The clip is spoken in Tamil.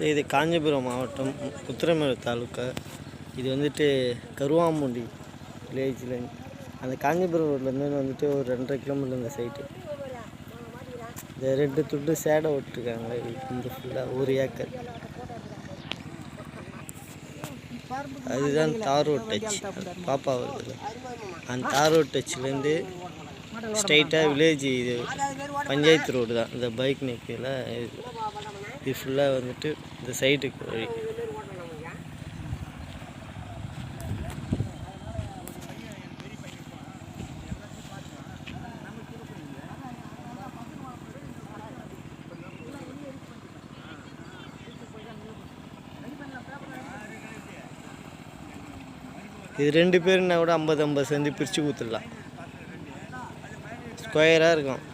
ஸோ இது காஞ்சிபுரம் மாவட்டம் உத்திரமேறு தாலுக்கா. இது வந்துட்டு கருவாமூண்டி வில்லேஜில். அந்த காஞ்சிபுரம் ரோட்லேருந்து வந்துட்டு ஒரு ரெண்டரை கிலோமீட்டர் இந்த சைட்டு இந்த ரெண்டு துண்டு சேடை விட்டுருக்காங்க இந்த ஃபுல்லாக ஒரு ஏக்கர். அதுதான் தார் ரோட் டச் பாப்பா வருதுல்ல. அந்த தார் ரோட் டச்லேருந்து ஸ்ட்ரைட்டாக வில்லேஜ் இது பஞ்சாயத்து ரோடு தான். இந்த பைக் நிற்கல இது ஃபுல்லாக வந்துட்டு இந்த சைட்டுக்கு வழி. இது ரெண்டு பேருன்னா கூட ஐம்பது ஐம்பது சேர்ந்து பிரித்து கொடுத்துடலாம். ஸ்கொயராக இருக்கும்.